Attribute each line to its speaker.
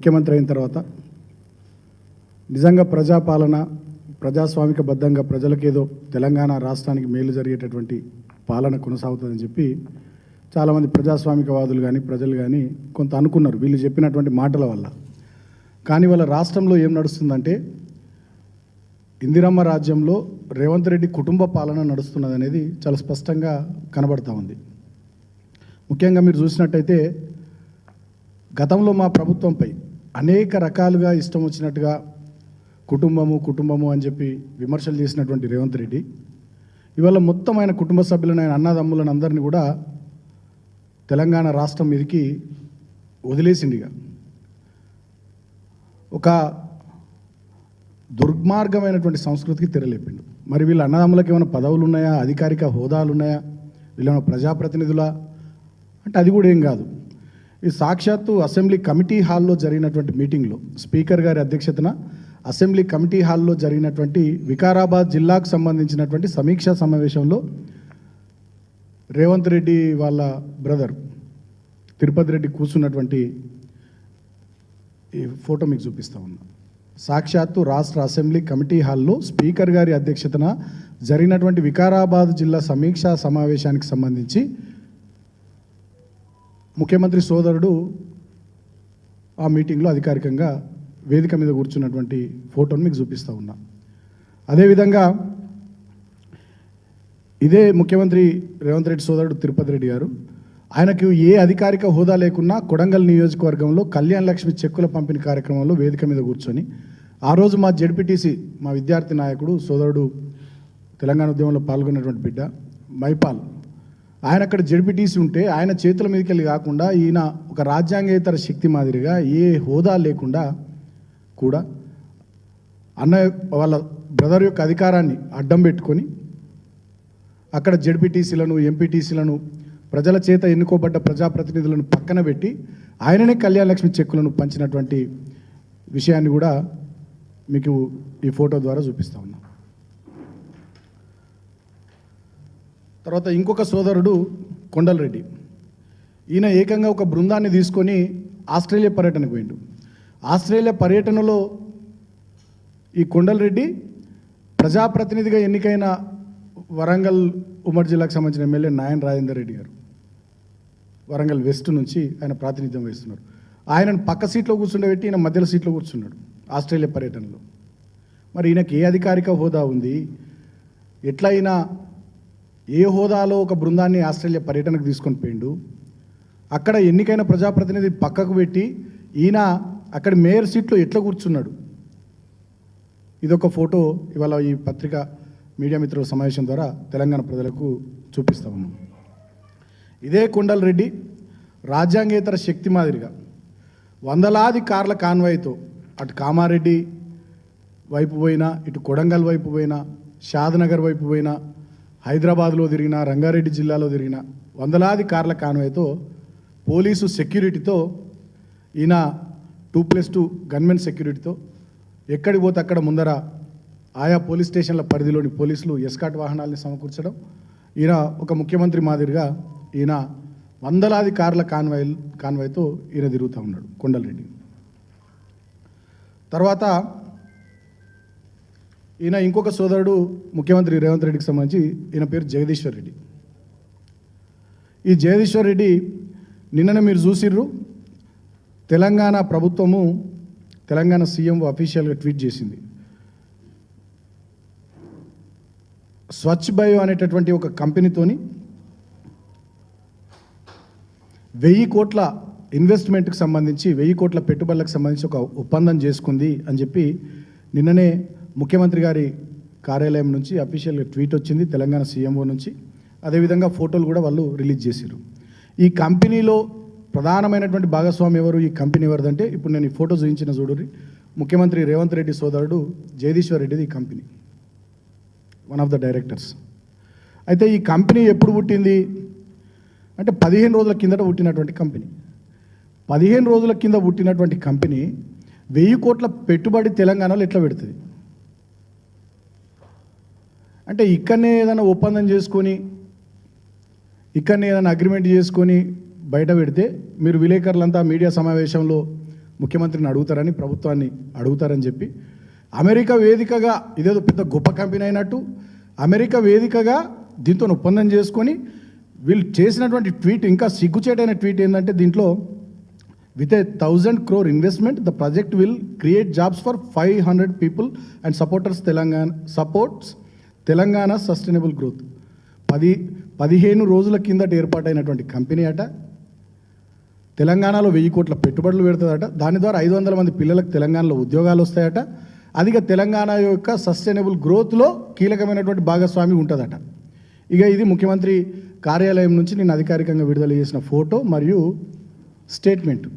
Speaker 1: ముఖ్యమంత్రి అయిన తర్వాత నిజంగా ప్రజాపాలన ప్రజాస్వామిక బద్ధంగా ప్రజలకేదో తెలంగాణ రాష్ట్రానికి మేలు జరిగేటటువంటి పాలన కొనసాగుతుందని చెప్పి చాలామంది ప్రజాస్వామికవాదులు కానీ ప్రజలు కానీ కొంత అనుకున్నారు. వీళ్ళు చెప్పినటువంటి మాటల వల్ల. కానీ వాళ్ళ రాష్ట్రంలో ఏం నడుస్తుందంటే ఇందిరమ్మ రాజ్యంలో రేవంత్ రెడ్డి కుటుంబ పాలన నడుస్తున్నది అనేది చాలా స్పష్టంగా కనబడతా ఉంది. ముఖ్యంగా మీరు చూసినట్టయితే గతంలో మా ప్రభుత్వంపై అనేక రకాలుగా ఇష్టం వచ్చినట్టుగా కుటుంబము కుటుంబము అని చెప్పి విమర్శలు చేసినటువంటి రేవంత్ రెడ్డి. ఇవాళ మొత్తం ఆయన కుటుంబ సభ్యులను ఆయన అన్నదమ్ములను అందరినీ కూడా తెలంగాణ రాష్ట్రం మీదకి వదిలేసిండిగా ఒక దుర్మార్గమైనటువంటి సంస్కృతికి తెరలేపిండు. మరి వీళ్ళ అన్నదమ్ములకు ఏమైనా పదవులు ఉన్నాయా? అధికారిక హోదాలు ఉన్నాయా? వీళ్ళేమైనా ప్రజాప్రతినిధులా? అంటే అది కూడా ఏం కాదు. ఈ సాక్షాత్తు అసెంబ్లీ కమిటీ హాల్లో జరిగినటువంటి మీటింగ్లో స్పీకర్ గారి అధ్యక్షతన అసెంబ్లీ కమిటీ హాల్లో జరిగినటువంటి వికారాబాద్ జిల్లాకు సంబంధించినటువంటి సమీక్షా సమావేశంలో రేవంత్ రెడ్డి వాళ్ళ బ్రదర్ తిరుపతి రెడ్డి కూర్చున్నటువంటి ఈ ఫోటో మీకు చూపిస్తా ఉన్నా. సాక్షాత్తు రాష్ట్ర అసెంబ్లీ కమిటీ హాల్లో స్పీకర్ గారి అధ్యక్షతన జరిగినటువంటి వికారాబాద్ జిల్లా సమీక్షా సమావేశానికి సంబంధించి ముఖ్యమంత్రి సోదరుడు ఆ మీటింగ్లో అధికారికంగా వేదిక మీద కూర్చున్నటువంటి ఫోటోను మీకు చూపిస్తూ ఉన్నా. అదేవిధంగా ఇదే ముఖ్యమంత్రి రేవంత్ రెడ్డి సోదరుడు తిరుపతి రెడ్డి గారు ఆయనకు ఏ అధికారిక హోదా లేకున్నా కొడంగల్ నియోజకవర్గంలో కళ్యాణ్ లక్ష్మి చెక్కుల పంపిణీ కార్యక్రమంలో వేదిక మీద కూర్చొని ఆ రోజు మా జెడ్పీటీసీ మా విద్యార్థి నాయకుడు సోదరుడు తెలంగాణ ఉద్యమంలో పాల్గొన్నటువంటి బిడ్డ మైపాల్ ఆయన అక్కడ జడ్పీటీసీ ఉంటే ఆయన చేతుల మీదకి వెళ్ళి కాకుండా ఈయన ఒక రాజ్యాంగేతర శక్తి మాదిరిగా ఏ హోదా లేకుండా కూడా అన్న వాళ్ళ బ్రదర్ యొక్క అధికారాన్ని అడ్డం పెట్టుకొని అక్కడ జడ్పీటీసీలను ఎంపీటీసీలను ప్రజల చేత ఎన్నుకోబడ్డ ప్రజాప్రతినిధులను పక్కన పెట్టి ఆయననే కళ్యాణలక్ష్మి చెక్కులను పంచినటువంటి విషయాన్ని కూడా మీకు ఈ ఫోటో ద్వారా చూపిస్తా ఉన్నా. తర్వాత ఇంకొక సోదరుడు కొండలరెడ్డి. ఈయన ఏకంగా ఒక బృందాన్ని తీసుకొని ఆస్ట్రేలియా పర్యటనకు పోయిండు. ఆస్ట్రేలియా పర్యటనలో ఈ కొండలరెడ్డి ప్రజాప్రతినిధిగా ఎన్నికైన వరంగల్ ఉమ్మడి జిల్లాకు సంబంధించిన ఎమ్మెల్యే నాయన్ రాజేందర్ రెడ్డి గారు. వరంగల్ వెస్ట్ నుంచి ఆయన ప్రాతినిధ్యం వహిస్తున్నారు. ఆయనను పక్క సీట్లో కూర్చుండబెట్టి ఈయన మధ్యలో సీట్లో కూర్చున్నాడు ఆస్ట్రేలియా పర్యటనలో. మరి ఈయనకి ఏ అధికారిక హోదా ఉంది? ఎట్లా అయినా ఏ హోదాలో ఒక బృందాన్ని ఆస్ట్రేలియా పర్యటనకు తీసుకొని పోయిండు అక్కడ ఎన్నికైన ప్రజాప్రతినిధి పక్కకు పెట్టి ఈయన అక్కడ మేయర్ సీట్లో ఎట్లా కూర్చున్నాడు. ఇదొక ఫోటో ఇవాళ ఈ పత్రిక మీడియా మిత్రుల సమావేశం ద్వారా తెలంగాణ ప్రజలకు చూపిస్తాము ఇదే కొండల్ రెడ్డి రాజ్యాంగేతర శక్తి మాదిరిగా వందలాది కార్ల కాన్వాయ్తో అటు కామారెడ్డి వైపు పోయినా ఇటు కొడంగల్ వైపు పోయినా షాద్నగర్ వైపు పోయినా హైదరాబాద్లో తిరిగిన రంగారెడ్డి జిల్లాలో తిరిగిన వందలాది కార్ల కాన్వాయ్తో పోలీసు సెక్యూరిటీతో ఈయన టూ ప్లస్ టూ గన్మెన్ సెక్యూరిటీతో ఎక్కడికి పోతే అక్కడ ముందర ఆయా పోలీస్ స్టేషన్ల పరిధిలోని పోలీసులు ఎస్కాట్ వాహనాల్ని సమకూర్చడం ఈయన ఒక ముఖ్యమంత్రి మాదిరిగా ఈయన వందలాది కార్ల కాన్వాయ్ కాన్వాయ్తో ఈయన తిరుగుతూ ఉన్నాడు కొండలరెడ్డి. తర్వాత ఈయన ఇంకొక సోదరుడు ముఖ్యమంత్రి రేవంత్ రెడ్డికి సంబంధించి ఈయన పేరు జగదీశ్వర్ రెడ్డి. ఈ జగదీశ్వర్ రెడ్డి నిన్ననే మీరు చూసిర్రు తెలంగాణ ప్రభుత్వము తెలంగాణ సీఎం అఫీషియల్గా ట్వీట్ చేసింది. స్వచ్ఛ బయో అనేటటువంటి ఒక కంపెనీతోని వెయ్యి కోట్ల ఇన్వెస్ట్మెంట్కి సంబంధించి వెయ్యి కోట్ల పెట్టుబడులకు సంబంధించి ఒక ఒప్పందం చేసుకుంది అని చెప్పి నిన్ననే ముఖ్యమంత్రి గారి కార్యాలయం నుంచి అఫీషియల్గా ట్వీట్ వచ్చింది తెలంగాణ సీఎంఓ నుంచి. అదేవిధంగా ఫోటోలు కూడా వాళ్ళు రిలీజ్ చేశారు. ఈ కంపెనీలో ప్రధానమైనటువంటి భాగస్వామి ఎవరు ఈ కంపెనీ ఎవరిదంటే ఇప్పుడు నేను ఈ ఫోటో చూపించిన చూడరి ముఖ్యమంత్రి రేవంత్ రెడ్డి సోదరుడు జగదీశ్వర్ రెడ్డిది ఈ company. One of the directors అయితే ఈ కంపెనీ ఎప్పుడు పుట్టింది? అంటే పదిహేను రోజుల కిందట పుట్టినటువంటి కంపెనీ. పదిహేను రోజుల కింద పుట్టినటువంటి కంపెనీ వెయ్యి కోట్ల పెట్టుబడి తెలంగాణలో ఎట్లా పెడుతుంది? అంటే ఇక్కడనే ఏదైనా ఒప్పందం చేసుకొని ఇక్కడనే ఏదైనా అగ్రిమెంట్ చేసుకొని బయట పెడితే మీరు విలేకరులంతా మీడియా సమావేశంలో ముఖ్యమంత్రిని అడుగుతారని ప్రభుత్వాన్ని అడుగుతారని చెప్పి అమెరికా వేదికగా ఇదేదో పెద్ద గొప్ప కంపెనీ అయినట్టు అమెరికా వేదికగా దీంతో ఒప్పందం చేసుకొని వీళ్ళు చేసినటువంటి ట్వీట్ ఇంకా సిగ్గుచేటైన ట్వీట్ ఏంటంటే దీంట్లో with a thousand crore investment the project will create jobs for five hundred people and supporters Telangana supports Telangana sustainable growth. పది పదిహేను రోజుల కిందట ఏర్పాటైనటువంటి కంపెనీ అట. తెలంగాణలో వెయ్యి కోట్ల పెట్టుబడులు పెడుతుందట. దాని ద్వారా ఐదు వందల మంది పిల్లలకు తెలంగాణలో ఉద్యోగాలు వస్తాయట. అధిక తెలంగాణ యొక్క సస్టైనబుల్ గ్రోత్లో కీలకమైనటువంటి భాగస్వామి ఉంటుందట. ఇక ఇది ముఖ్యమంత్రి కార్యాలయం నుంచి నేను అధికారికంగా విడుదల చేసిన ఫోటో మరియు స్టేట్మెంట్.